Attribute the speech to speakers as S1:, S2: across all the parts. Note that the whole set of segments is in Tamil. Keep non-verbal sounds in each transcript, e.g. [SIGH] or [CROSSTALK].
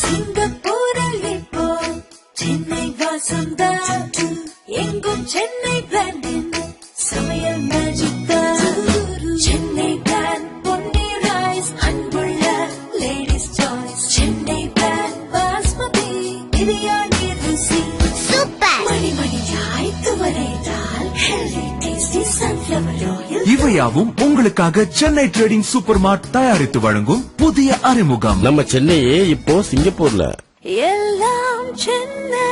S1: சிங்கப்பூரில் இப்போ சென்னை வாசந்தா எங்கும் சென்னை பிராண்டின்
S2: இவையாவும் உங்களுக்காக சென்னை ட்ரேடிங் சூப்பர் மார்ட் தயாரித்து வழங்கும் புதிய அறிமுகம்.
S3: நம்ம சென்னையே இப்போ சிங்கப்பூர்ல.
S1: எல்லாம் சென்னை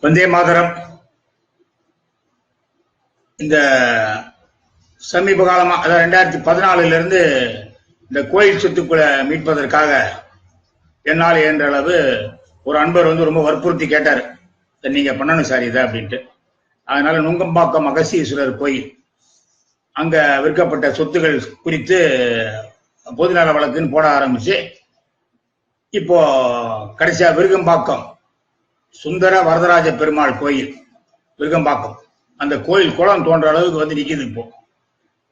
S4: வந்தே மாதரம். இந்த சமீப காலமா அதாவது ரெண்டாயிரத்தி பதினாலுல இருந்து இந்த கோயில் சொத்துக்களை மீட்பதற்காக என்னால் இயன்ற அளவு ஒரு அன்பர் வந்து ரொம்ப வற்புறுத்தி கேட்டார். "இதை நீங்க பண்ணணும் சார் இதை அப்படின்ட்டு. அதனால நுங்கம்பாக்கம் அகசீஸ்வரர் கோயில் அங்க விற்கப்பட்ட சொத்துகள் குறித்து பொதுநல வழக்குன்னு போட ஆரம்பிச்சு இப்போ கடைசியா விருகம்பாக்கம் சுந்தர வரதராஜ பெருமாள் கோயில் விருகம்பாக்கம். அந்த கோயில் குளம் தோன்ற அளவுக்கு வந்து நிக்குது இப்போ.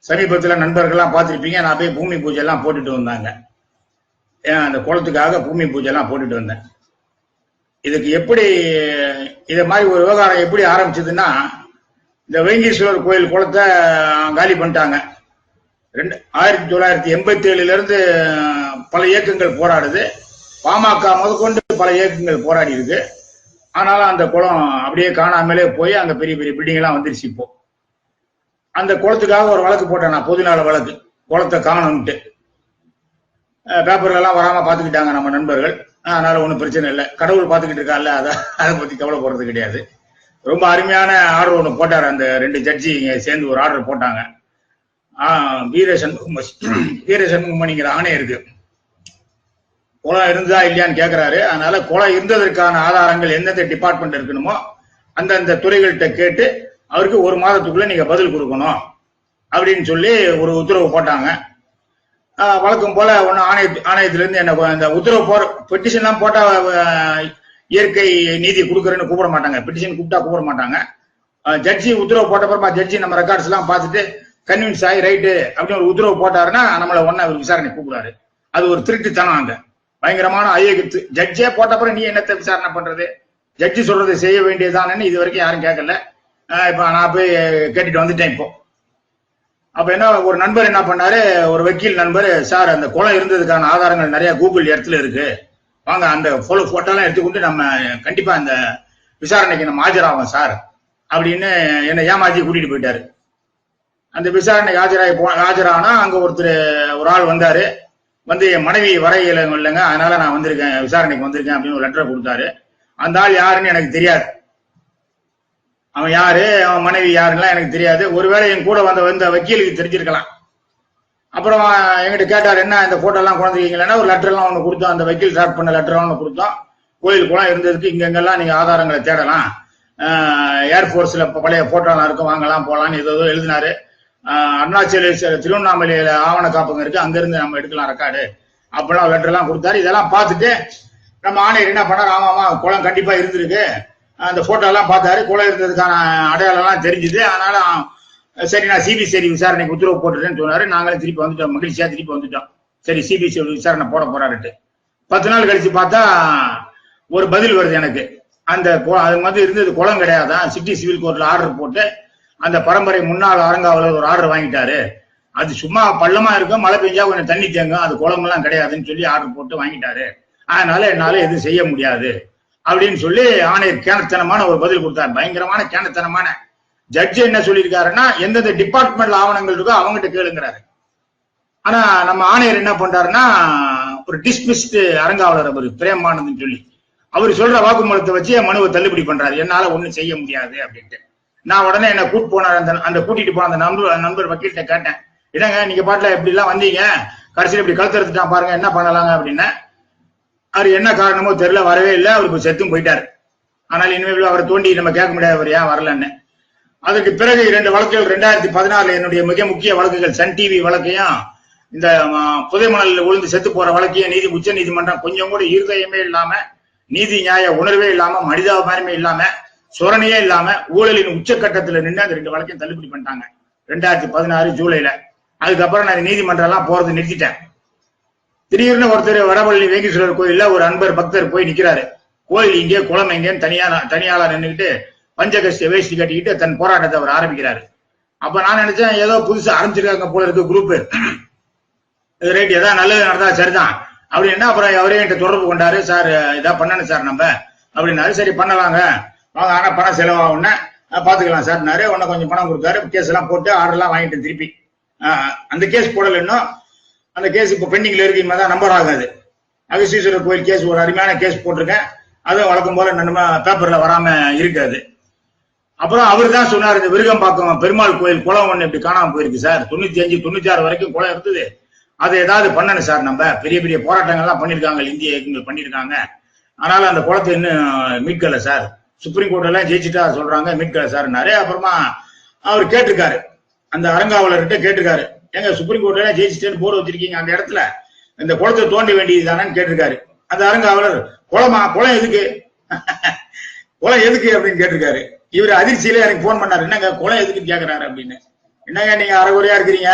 S4: சமீபத்துல நண்பர்கள்லாம் பார்த்துருப்பீங்க நான் போய் பூமி பூஜை எல்லாம் போட்டுட்டு வந்தாங்க. ஏன்னா அந்த குளத்துக்காக பூமி பூஜை எல்லாம் போட்டுட்டு வந்தேன். இதுக்கு எப்படி இத மாதிரி ஒரு விவகாரம் எப்படி ஆரம்பிச்சதுன்னா இந்த வேங்கீஸ்வரர் கோயில் குளத்தை காலி பண்ணிட்டாங்க. ரெண்டு ஆயிரத்தி தொள்ளாயிரத்தி எண்பத்தி ஏழுல இருந்து பல இயக்கங்கள் போராடுது. பாமக முதற்கொண்டு பல இயக்கங்கள் போராடி இருக்கு ஆனாலும் அந்த குளம் அப்படியே காணாமலே போய் அங்க பெரிய பெரிய பில்டிங் எல்லாம் வந்துருச்சு இப்போ. அந்த குளத்துக்காக ஒரு வழக்கு போட்டேன் நான் பொதுநல வழக்கு. குளத்தை காணும்ட்டு. அஹ் வராமல் எல்லாம் வராம பாத்துக்கிட்டாங்க நம்ம நண்பர்கள். அதனால ஒன்றும் பிரச்சனை இல்லை. கடவுள் பார்த்துக்கிட்டு இருக்கான்ல அதை அதை பத்தி கவலைப்படுறது கிடையாது. ரொம்ப அருமையான ஆர்டர் ஒன்று போட்டார். அந்த ரெண்டு ஜட்ஜி சேர்ந்து ஒரு ஆர்டர் போட்டாங்க. வீர சண்முகம் வீர சண்முகமணிங்கிற ஆணை இருக்கு. குளம் இருந்ததா இல்லையான்னு கேக்குறாரு. அதனால குளம் இருந்ததற்கான ஆதாரங்கள் எந்தெந்த டிபார்ட்மெண்ட் இருக்கணுமோ அந்தந்த துறைகள்கிட்ட கேட்டு அவருக்கு ஒரு மாதத்துக்குள்ள நீங்க பதில் கொடுக்கணும் அப்படின்னு சொல்லி ஒரு உத்தரவு போட்டாங்க. வழக்கம் போல ஒன்னு ஆணைய ஆணையத்திலிருந்து என்ன இந்த உத்தரவு போற பெட்டிஷன்லாம் போட்டா இயற்கை நீதி கொடுக்குறேன்னு கூப்பிட மாட்டாங்க. பெட்டிஷன் கூப்பிட்டா கூப்பிட மாட்டாங்க. ஜட்ஜி உத்தரவு போட்டப்புறமா ஜட்ஜி நம்ம ரெக்கார்ட்ஸ் எல்லாம் பார்த்துட்டு கன்வின்ஸ் ஆகி ரைட்டு அப்படின்னு ஒரு உத்தரவு போட்டாருன்னா நம்மளை ஒன்னா விசாரணை கூப்பிடாரு அது ஒரு திருட்டுத்தனம் அங்க. பயங்கரமான ஐயகத்து ஜட்ஜே போட்டப்பறம் நீ என்னத்தை விசாரணை பண்றது? ஜட்ஜி சொல்றது செய்ய வேண்டியதுதானேன்னு இது வரைக்கும் யாரும் கேட்கல. இப்போ இப்ப நான் போய் கேட்டுட்டு வந்துட்டேன் இப்போ. அப்ப என்ன ஒரு நண்பர் என்ன பண்ணாரு ஒரு வக்கீல் நண்பர் சார் அந்த குளம் இருந்ததுக்கான ஆதாரங்கள் நிறைய கூகுள் இடத்துல இருக்கு. வாங்க அந்த போலோ போட்டோலாம் எடுத்துக்கொண்டு நம்ம கண்டிப்பா அந்த விசாரணைக்கு நம்ம ஆஜராகும் சார். அப்படின்னு என்னை ஏமாத்தி கூட்டிட்டு போயிட்டாரு. அந்த விசாரணைக்கு ஆஜராகி போ ஆஜரானா அங்க ஒருத்தர் ஒரு ஆள் வந்தாரு. வந்து என் மனைவி வர இல்லைங்க அதனால நான் வந்திருக்கேன் விசாரணைக்கு வந்திருக்கேன் அப்படின்னு ஒரு லெட்டர் கொடுத்தாரு. அந்த ஆள் யாருன்னு எனக்கு தெரியாது. அவன் யாரு? அவன் மனைவி யாருலாம் எனக்கு தெரியாது. ஒருவேளை என் கூட வந்த வந்த வக்கீலுக்கு தெரிஞ்சிருக்கலாம். அப்புறம் எங்கிட்ட கேட்டார் என்ன இந்த போட்டோலாம் எல்லாம் கொண்டிருக்கீங்களா ஒரு லெட்டர்லாம் ஒன்று கொடுத்தோம். அந்த வக்கீல் ட்ராப் பண்ண லெட்டர்லாம் ஒன்று கொடுத்தோம். கோயில் குளம் இருந்ததுக்கு இங்கெங்கெல்லாம் நீங்கள் ஆதாரங்களை தேடலாம். ஏர்போர்ட்ஸ்ல பழைய போட்டோலாம் இருக்கும். வாங்கலாம் போகலாம்னு ஏதோ எழுதினாரு. அருணாச்சலேஸ்வரர் திருவண்ணாமலையில் ஆவண காப்பகம் இருக்குது அங்கேருந்து நம்ம எடுக்கலாம் ரெக்கார்டு அப்பெல்லாம் லெட்டர்லாம் கொடுத்தாரு. இதெல்லாம் பார்த்துட்டு நம்ம ஆணையர் என்ன பண்ணார்? ஆமாம் குளம் கண்டிப்பாக இருந்திருக்கு. அந்த போட்டோலாம் பார்த்தாரு. குளம் இருந்ததுக்கான அடையாளம்லாம் தெரிஞ்சுது. அதனால சரி நான் சிபிசிஐடி விசாரணைக்கு உத்தரவு போட்டுறேன்னு சொன்னாரு. நாங்களும் திருப்பி வந்துட்டோம். மகிழ்ச்சியா திருப்பி வந்துட்டோம். சரி சிபிசிஐடி விசாரணை போட போறாருட்டு பத்து நாள் கழிச்சு பார்த்தா ஒரு பதில் வருது எனக்கு. அந்த அது மாதிரி இருந்தது குளம் கிடையாதான் சிட்டி சிவில் கோர்ட்ல ஆர்டர் போட்டு அந்த பரம்பரை முன்னாள் அரங்காவலர் ஒரு ஆர்டர் வாங்கிட்டாரு. அது சும்மா பள்ளமா இருக்கும் மழை பெஞ்சா கொஞ்சம் தண்ணி தேங்கும். அது குளம் எல்லாம் கிடையாதுன்னு சொல்லி ஆர்டர் போட்டு வாங்கிட்டாரு. அதனால என்னால எதுவும் செய்ய முடியாது. அப்படின்னு சொல்லி ஆணையர் கேனத்தனமான ஒரு பதில் கொடுத்தாரு. பயங்கரமான கேனத்தனமான. ஜட்ஜ் என்ன சொல்லியிருக்காருன்னா எந்தெந்த டிபார்ட்மெண்ட்ல ஆவணங்கள் இருக்கோ அவங்ககிட்ட கேளுங்கிறாரு. ஆனா நம்ம ஆணையர் என்ன பண்றாருன்னா ஒரு டிஸ்மிஸ்டு அரங்காவலர் அவர் பிரேமானந்த்னு சொல்லி. அவர் சொல்ற வாக்குமூலத்தை வச்சு என் மனுவை தள்ளுபடி பண்றாரு. என்னால ஒண்ணும் செய்ய முடியாது அப்படின்ட்டு. நான் உடனே என்ன கூட்டு போனார். அந்த அந்த கூட்டிட்டு போன அந்த நண்பர் நண்பர் வக்கீல்கிட்ட கேட்டேன். என்னங்க நீங்க பாட்டுல எப்படி எல்லாம் வந்தீங்க. கடைசியில் இப்படி கழுத்தெடுத்துட்டான் பாருங்க என்ன பண்ணலாங்க அப்படின்னு அவர் என்ன காரணமோ தெரியல வரவே இல்லை. அவருக்கு செத்தும் போயிட்டாரு. ஆனால் இனிமேல் அவரை தோண்டி நம்ம கேட்க முடியாது அவர் ஏன் வரலன்னு. அதுக்கு பிறகு இரண்டு வழக்குகள் ரெண்டாயிரத்தி பதினாறுல என்னுடைய மிக முக்கிய வழக்குகள் சன் டிவி வழக்கையும் இந்த புதைமணல் விழுந்து செத்து போற வழக்கையும் நீதி உச்ச நீதிமன்றம் கொஞ்சம் கூட இருதயமே இல்லாம நீதி நியாய உணர்வே இல்லாம மனிதாபிமானமே இல்லாம சுரணையே இல்லாம ஊழலின் உச்சக்கட்டத்துல நின்று அந்த ரெண்டு வழக்கையும் தள்ளுபடி பண்ணிட்டாங்க. ரெண்டாயிரத்தி பதினாறு ஜூலைல. அதுக்கப்புறம் நான் நீதிமன்றம் எல்லாம் போறது நிறுத்திட்டேன். திடீர்னு ஒருத்தர் வடபழனி வேங்கீஸ்வரர் கோயில்ல ஒரு அன்பர் பக்தர் போய் நிக்கிறாரு. கோயில் இங்கே குளம் எங்கேன்னு தனியா தனியாளா நின்றுக்கிட்டு பஞ்சகசிய வேஷ்டி கட்டிக்கிட்டு தன் போராட்டத்தை அவர் ஆரம்பிக்கிறாரு. அப்ப நான் நினைச்சேன் ஏதோ புதுசா ஆரம்பிச்சிருக்காங்க போல இருக்கு குரூப் ரைட் ஏதாவது நல்லது நடந்தா சரிதான். அப்படின்னா அப்புறம் அவரே என்கிட்ட தொடர்பு கொண்டாரு. சார் இதா பண்ணணும் சார் நம்ம. அப்படின்னாரு. சரி பண்ணலாங்க. வாங்க ஆனா பணம் செலவாகும்னா. பாத்துக்கலாம் சார்னாரு. உடனே கொஞ்சம் பணம் கொடுத்தாரு. கேஸ் எல்லாம் போட்டு ஆர்டர் எல்லாம் வாங்கிட்டு திருப்பி. அந்த கேஸ் போடல இன்னும். அந்த கேஸ் இப்போ பெண்டிங்ல இருக்கு இனிமே தான் நம்பர் ஆகாது. அகஸ்தீஸ்வரர் கோயில் கேஸ் ஒரு அருமையான கேஸ் போட்டிருக்கேன். அதுவும் வழக்கம் போல நம்ம பேப்பர்ல வராம இருக்காது. அப்புறம் அவர் தான் சொன்னார் இந்த விருகம்பாக்கம் பெருமாள் கோயில் குளம் ஒன்று இப்படி காணாம போயிருக்கு சார். தொண்ணூத்தி அஞ்சு தொண்ணூத்தி ஆறு வரைக்கும் குளம் இருந்தது. அதை ஏதாவது பண்ணணும் சார் நம்ம. பெரிய பெரிய போராட்டங்கள்லாம் பண்ணிருக்காங்க இந்திய இயக்கங்கள் பண்ணிருக்காங்க ஆனாலும் அந்த குளத்தை இன்னும் மீட்கல சார். சுப்ரீம் கோர்ட் எல்லாம் ஜெயிச்சுட்டா சொல்றாங்க மீட்கல நிறைய அப்புறமா அவர் கேட்டிருக்காரு. அந்த அறங்காவலர்கிட்ட கேட்டிருக்காரு. ஏங்க சுப்ரீம் கோர்ட்ல ஜெயிச்சிட்டேன்னு ஜெயிச்சுட்டேன்னு போர்டு வச்சிருக்கீங்க அந்த இடத்துல. இந்த குளத்தை தோண்ட வேண்டியது தானேன்னு கேட்டிருக்காரு. அந்த அருங்காவலர் குளமா குளம் எதுக்கு? [LAUGHS] குளம் எதுக்கு அப்படின்னு கேட்டிருக்காரு. இவர் அதிர்ச்சியில எனக்கு போன் பண்ணாரு. என்னங்க குளம் எதுக்குன்னு கேக்குறாரு அப்படின்னு. என்னங்க நீங்க அரைகுறையா இருக்கிறீங்க?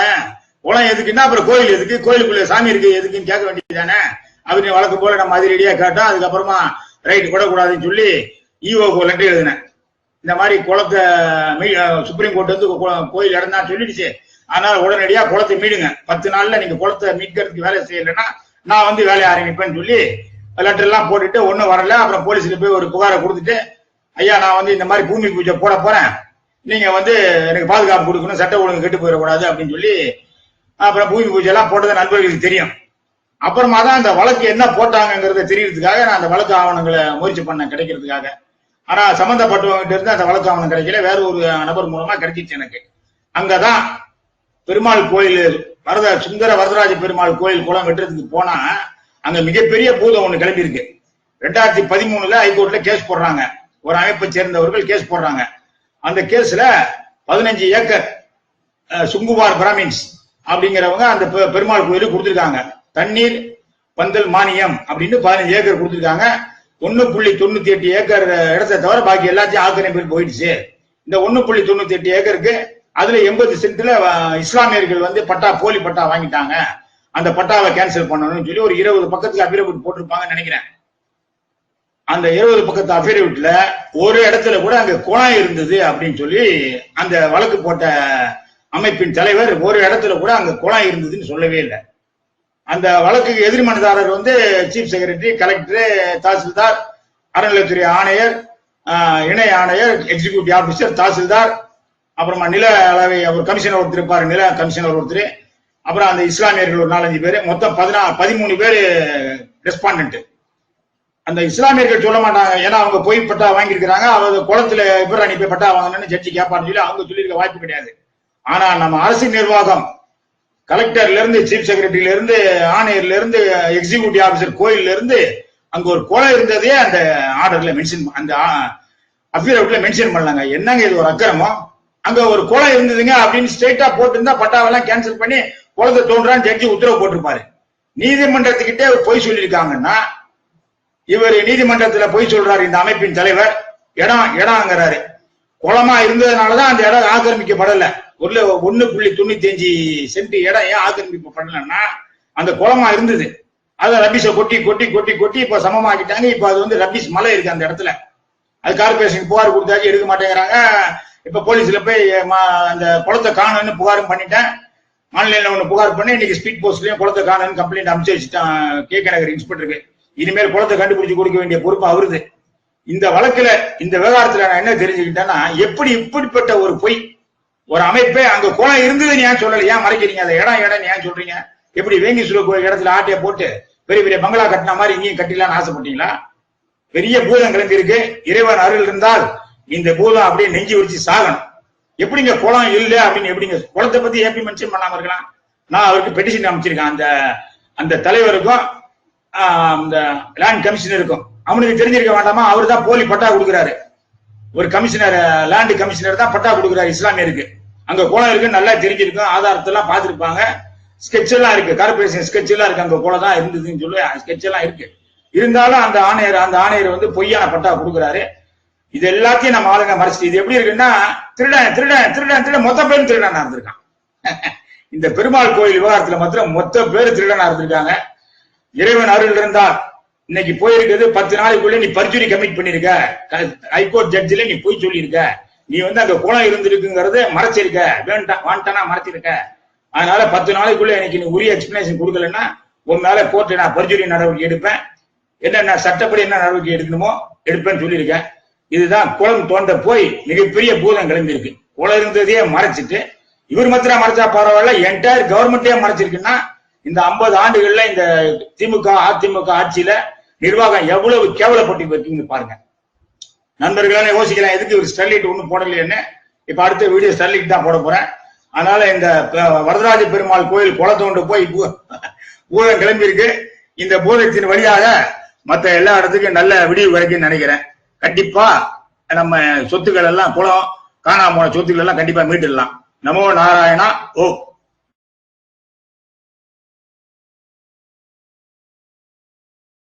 S4: குளம் எதுக்குன்னா அப்புறம் கோயில் எதுக்கு? கோயிலுக்குள்ள சாமி இருக்கு எதுக்குன்னு கேட்க வேண்டியது தானே அப்படின்னு வழக்கு போல நம்ம அதிரடியா கேட்டோம். அதுக்கப்புறமா ரைட் விடக்கூடாதுன்னு சொல்லி ஈஓக்கு லெட்டர் எழுதினேன். இந்த மாதிரி குளத்தை சுப்ரீம் கோர்ட் வந்து கு- கோயில் இடம் தான் சொல்லிடுச்சு. அதனால உடனடியா குளத்தை மீடுங்க. பத்து நாள்ல நீங்க குளத்தை மீட்கிறதுக்கு வேலை செய்யலைன்னா நான் வந்து வேலையை ஆரம்பிப்பேன்னு சொல்லி லெட்டர் எல்லாம் போட்டுட்டு ஒன்றும் வரல. அப்புறம் போலீஸ்ல போய் ஒரு புகாரை கொடுத்துட்டு ஐயா நான் வந்து இந்த மாதிரி பூமி பூஜை போட போறேன். நீங்க வந்து எனக்கு பாதுகாப்பு கொடுக்கணும். சட்ட ஒழுங்கு கெட்டு போயிடக்கூடாது அப்படின்னு சொல்லி அப்புறம் பூமி பூஜை எல்லாம் போட்டது நண்பர்களுக்கு தெரியும். அப்புறமா தான் அந்த வழக்கு என்ன போட்டாங்கங்கிறத தெரியறதுக்காக நான் அந்த வழக்கு ஆவணங்களை முயற்சி பண்ண கிடைக்கிறதுக்காக. ஆனா சம்பந்தப்பட்டவங்க இருந்து அந்த வழக்கு ஆவணம் கிடைக்கல. வேற ஒரு நபர் மூலமா கிடைச்சிச்சு எனக்கு. அங்கதான் பெருமாள் கோயில் வரத சுந்தர வரதராஜ பெருமாள் கோயில் குளம் வெட்டுறதுக்கு போனா அங்க மிகப்பெரிய பூதம் ஒண்ணு கிளம்பி இருக்கு ரெண்டாயிரத்தி பதிமூணுல ஹைகோர்ட்ல கேஸ் போடுறாங்க. ஒரு அமைப்பை சேர்ந்தவர்கள் கேஸ் போடுறாங்க. அந்த கேஸ்ல பதினஞ்சு ஏக்கர் சுங்குவார் பிராமின்ஸ் அப்படிங்கிறவங்க அந்த பெ- பெருமாள் கோயிலுக்கு கொடுத்துருக்காங்க. தண்ணீர் பந்தல் மானியம் அப்படின்னு பதினஞ்சு ஏக்கர் கொடுத்துருக்காங்க. ஒன்னு புள்ளி தொண்ணூத்தி எட்டு ஏக்கர் இடத்தை தவிர பாக்கி எல்லாத்தையும் ஆக்கிரமிப்பு போயிடுச்சு. இந்த ஒன்னு புள்ளி தொண்ணூத்தி எட்டு ஏக்கருக்கு அதுல எண்பது சென்ட்ல இஸ்லாமியர்கள் வந்து பட்டா போலி பட்டா வாங்கிட்டாங்க. அந்த பட்டாவை கேன்சல் பண்ணணும்னு சொல்லி ஒரு இருபது பக்கத்துக்கு அபிரவிட் போட்டிருப்பாங்கன்னு நினைக்கிறேன். அந்த இருபது பக்கத்து அபிரவிட்ல ஒரு இடத்துல கூட அங்க குழாய் இருந்தது அப்படின்னு சொல்லி அந்த வழக்கு போட்ட அமைப்பின் தலைவர் ஒரு இடத்துல கூட அங்க குழாய் இருந்ததுன்னு சொல்லவே இல்லை. அந்த வழக்குக்கு எதிர்மனுதாரர் வந்து சீஃப் செக்ரட்டரி கலெக்டர் தாசில்தார் அறநிலையத்துறை ஆணையர் இணை ஆணையர் எக்ஸிக்யூட்டிவ் ஆபிசர் தாசில்தார் அப்புறமா நில அளவை அவர் கமிஷனர் ஒருத்தர் இருப்பார் நில கமிஷனர் ஒருத்தர். அப்புறம் அந்த இஸ்லாமியர்கள் ஒரு நாலஞ்சு பேர். மொத்தம் பதினா பதிமூணு பேர் ரெஸ்பாண்டன்ட் அந்த இஸ்லாமியர்கள் சொல்ல மாட்டாங்க. ஏன்னா அவங்க போய் பட்டா வாங்கியிருக்கிறாங்க. அவங்க குளத்துல இவர் அனுப்பி போய் பட்டா வாங்கணும்னு ஜட்ஜி கேட்பான்னு சொல்லி அவங்க சொல்லியிருக்க வாய்ப்பு கிடையாது. ஆனா நம்ம அரசு நிர்வாகம் கலெக்டர்ல இருந்து சீஃப் செக்ரட்டரியில இருந்து ஆணையர்ல இருந்து எக்ஸிக்யூட்டிவ் ஆபிசர் கோயில்ல இருந்து அங்க ஒரு கொலை இருந்ததே அந்த ஆர்டர்ல மென்ஷன் அந்த அஃபிடவிட்ல மென்ஷன் பண்ணாங்க. என்னங்க இது ஒரு அக்கிரமம்? அங்க ஒரு குளம் இருந்ததுங்க அப்படின்னு ஸ்ட்ரெயிட்டா போட்டிருந்தா பட்டாவெல்லாம் கேன்சல் பண்ணி குளத்தை தோன்றான்னு ஜட்ஜி உத்தரவு போட்டிருப்பாரு. நீதிமன்றத்துக்கிட்டே பொய் சொல்லியிருக்காங்கன்னா இவர் நீதிமன்றத்துல பொய் சொல்றாரு இந்த அமைப்பின் தலைவர். இடம் இடம்ங்கிறாரு. குளமா இருந்ததுனாலதான் அந்த இடம் ஆக்கிரமிக்கப்படல. ஒரு ஒண்ணு புள்ளி தொண்ணூத்தி அஞ்சு சென்ட் இடம் ஏன் ஆக்கிரமிக்கப்படலன்னா அந்த குளமா இருந்தது. அதை ரபிஷ கொட்டி கொட்டி கொட்டி கொட்டி இப்ப சமமாக்கிட்டாங்க. இப்ப அது வந்து ரபிஷ் மலை இருக்கு அந்த இடத்துல. அது கார்பரேஷன் புகார் கொடுத்தாச்சு எடுக்க மாட்டேங்கிறாங்க. இப்ப போலீஸ்ல போய் அந்த குளத்தை காணும்னு புகாரும் பண்ணிட்டேன். ஆன்லைன்ல ஒண்ணு புகார் பண்ணி இன்னைக்கு ஸ்பீட் போஸ்ட்லயும் குளத்தை காணும்னு கம்ப்ளைண்ட் அனுப்பிச்சு வச்சுட்டான் கே. கே நகர் இன்ஸ்பெக்டருக்கு இனிமேல் குளத்தை கண்டுபிடிச்சு கொடுக்க வேண்டிய பொறுப்பு அவருது. இந்த வழக்குல இந்த விவகாரத்துல நான் என்ன தெரிஞ்சுக்கிட்டேன்னா எப்படி இப்படிப்பட்ட ஒரு பொய் ஒரு அமைப்பே அங்க குளம் இருந்ததுன்னு ஏன் சொல்லல? ஏன் மறைக்கிறீங்க? அந்த இடம் இடம் ஏன் சொல்றீங்க? எப்படி வேங்கி கோயில் இடத்துல ஆட்டையை போட்டு பெரிய பெரிய பங்களா கட்டின மாதிரி இங்கேயும் கட்டிடலாம்னு ஆசைப்பட்டீங்களா? பெரிய பூதம் கிளம்பி இருக்கு இறைவன் அருள் இருந்தால் இந்த பூதம் அப்படியே நெஞ்சு வச்சு சாகணும். எப்படிங்க குளம் இல்ல அப்படின்னு எப்படிங்க? குளத்தை பத்தி ஏபி மென்ஷன் பண்ணாம இருக்கலாம்? நான் அவருக்கு பெட்டிஷன் அமைச்சிருக்கேன். அந்த அந்த தலைவருக்கும் அந்த லேண்ட் கமிஷனருக்கும் அவனுக்கு தெரிஞ்சிருக்க வேண்டாமா? அவர் தான் போலி பட்டா கொடுக்குறாரு. ஒரு கமிஷனர் லேண்டு கமிஷனர் தான் பட்டா கொடுக்குறாரு இஸ்லாமியருக்கு. அங்க குளம் இருக்கு நல்லா தெரிஞ்சிருக்கும் ஆதாரத்தெல்லாம் பார்த்துருப்பாங்க. ஸ்கெட்ச் எல்லாம் இருக்கு கார்பரேஷன் ஸ்கெட்ச் எல்லாம் இருக்கு. அங்க குளம் தான் இருந்ததுன்னு சொல்லி ஸ்கெட்ச் எல்லாம் இருக்கு. இருந்தாலும் அந்த ஆணையர் அந்த ஆணையர் வந்து பொய்யான பட்டா கொடுக்குறாரு. இது எல்லாத்தையும் நம்ம ஆளுங்க மறைச்சிட்டு இது எப்படி இருக்குன்னா திருடன் திருடன் திருடன் திருடன் மொத்த பேரும் திருடனா இருந்திருக்கான். [LAUGHS] இந்த பெருமாள் கோயில் விவகாரத்துல மாத்திரம் மொத்த பேர் திருடனா இருந்திருக்காங்க. இறைவன் அருள் இருந்தால் இன்னைக்கு போயிருக்கிறது பத்து நாளைக்குள்ள நீ பர்ஜுரி கமிட் பண்ணிருக்க. ஹைகோர்ட் ஜட்ஜில நீ போய் சொல்லியிருக்க. நீ வந்து அங்க குளம் இருந்திருக்குங்கிறத மறைச்சிருக்க. வேண்டாம் வாண்டானா மறைச்சிருக்க. அதனால பத்து நாளைக்குள்ள எனக்கு நீ உரிய எக்ஸ்பிளேஷன் கொடுக்கலன்னா உன் மேல கோர்ட்டு நான் பர்ஜுரி நடவடிக்கை எடுப்பேன். என்னென்ன சட்டப்படி என்ன நடவடிக்கை எடுக்கணுமோ எடுப்பேன்னு சொல்லியிருக்கேன் இதுதான் குளம் தோண்ட போய் மிகப்பெரிய பூதம் கிளம்பியிருக்கு. குளம் இருந்ததையே மறைச்சிட்டு இவர் மாத்திரம் மறைச்சா பரவாயில்ல என்டையர் கவர்மெண்டே மறைச்சிருக்குன்னா இந்த 50 ஆண்டுகள்ல இந்த திமுக அதிமுக ஆட்சியில நிர்வாகம் எவ்வளவு கேவலப்பட்டு இருக்குன்னு பாருங்க. நண்பர்களான யோசிக்கலாம் எதுக்கு இவர் ஸ்டெர்லைட் ஒன்றும் போடலையேன்னு. இப்ப அடுத்த வீடியோ ஸ்டெர்லைட் தான் போட போறேன். அதனால இந்த வரதராஜ பெருமாள் கோயில் குளத்தோண்டு போய் பூ- பூதம் கிளம்பியிருக்கு. இந்த பூதத்தின் வழியாக மற்ற எல்லா இடத்துக்கும் நல்ல விடிவு வரைக்கும் நினைக்கிறேன். கண்டிப்பா நம்ம சொத்துக்கள் எல்லாம் குளம் காணாம போன சொத்துக்கள் எல்லாம் கண்டிப்பா மீட்டுடலாம். நமோ நாராயணா ஓ